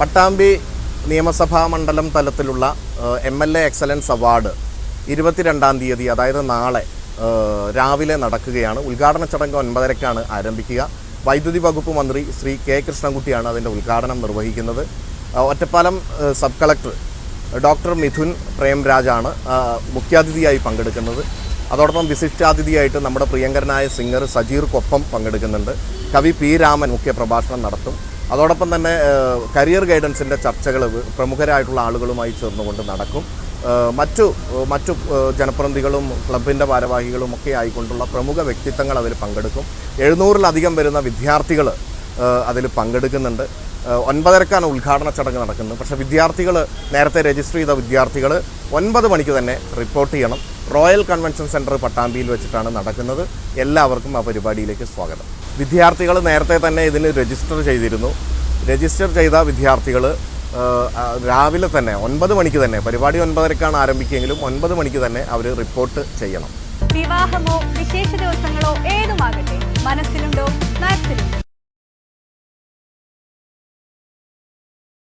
പട്ടാമ്പി നിയമസഭാ മണ്ഡലം തലത്തിലുള്ള M L A excellence award ഇരുപത്തിരണ്ടാം തീയതി അതായത് നാളെ രാവിലെ നടക്കുകയാണ്. ഉദ്ഘാടന ചടങ്ങ് ഒൻപതരക്കാണ് ആരംഭിക്കുക. വൈദ്യുതി വകുപ്പ് മന്ത്രി ശ്രീ കെ കൃഷ്ണൻകുട്ടിയാണ് അതിന്റെ ഉദ്ഘാടനം നിർവഹിക്കുന്നത്. Ottapalam sub collector doctor Mithun പ്രേംരാജാണ് മുഖ്യാതിഥിയായി പങ്കെടുക്കുന്നത്. അതോടൊപ്പം വിശിഷ്ടാതിഥിയായിട്ട് നമ്മുടെ പ്രിയങ്കരനായ സിംഗർ സജീർക്കൊപ്പം പങ്കെടുക്കുന്നുണ്ട്. കവി പി രാമൻ മുഖ്യപ്രഭാഷണം നടത്തും. അതോടൊപ്പം തന്നെ കരിയർ ഗൈഡൻസിന്റെ ചർച്ചകൾ പ്രമുഖരായിട്ടുള്ള ആളുകളുമായി ചേർന്നുകൊണ്ട് നടക്കും. മറ്റു മറ്റു ജനപ്രതിനിധികളും ക്ലബിന്റെ ഭാരവാഹികളും ഒക്കെ ആയിക്കൊണ്ടുള്ള പ്രമുഖ വ്യക്തിത്വങ്ങൾ അതിൽ പങ്കെടുക്കും. എഴുന്നൂറിലധികം വരുന്ന വിദ്യാർത്ഥികൾ അതിൽ പങ്കെടുക്കുന്നുണ്ട്. ഒൻപതരക്കാണ് ഉദ്ഘാടന ചടങ്ങ് നടക്കുന്നത്. പക്ഷേ വിദ്യാർത്ഥികൾ നേരത്തെ രജിസ്റ്റർ ചെയ്ത വിദ്യാർത്ഥികൾ ഒൻപത് മണിക്ക് തന്നെ റിപ്പോർട്ട് ചെയ്യണം. റോയൽ കൺവെൻഷൻ സെന്റർ പട്ടാമ്പിയിൽ വെച്ചിട്ടാണ് നടക്കുന്നത്. എല്ലാവർക്കും ആ പരിപാടിയിലേക്ക് സ്വാഗതം. വിദ്യാർത്ഥികൾ നേരത്തെ തന്നെ ഇതിന് രജിസ്റ്റർ ചെയ്തിരുന്നു. രജിസ്റ്റർ ചെയ്ത വിദ്യാർത്ഥികൾ രാവിലെ തന്നെ ഒൻപത് മണിക്ക് തന്നെ പരിപാടി ഒൻപതരക്കാണ് ആരംഭിക്കുകയെങ്കിലും ഒൻപത് മണിക്ക് തന്നെ അവർ റിപ്പോർട്ട് ചെയ്യണം. വിവാഹമോ വിശേഷ ദിവസങ്ങളോ ഏതുമാകട്ടെ മനസ്സിലുണ്ടോ?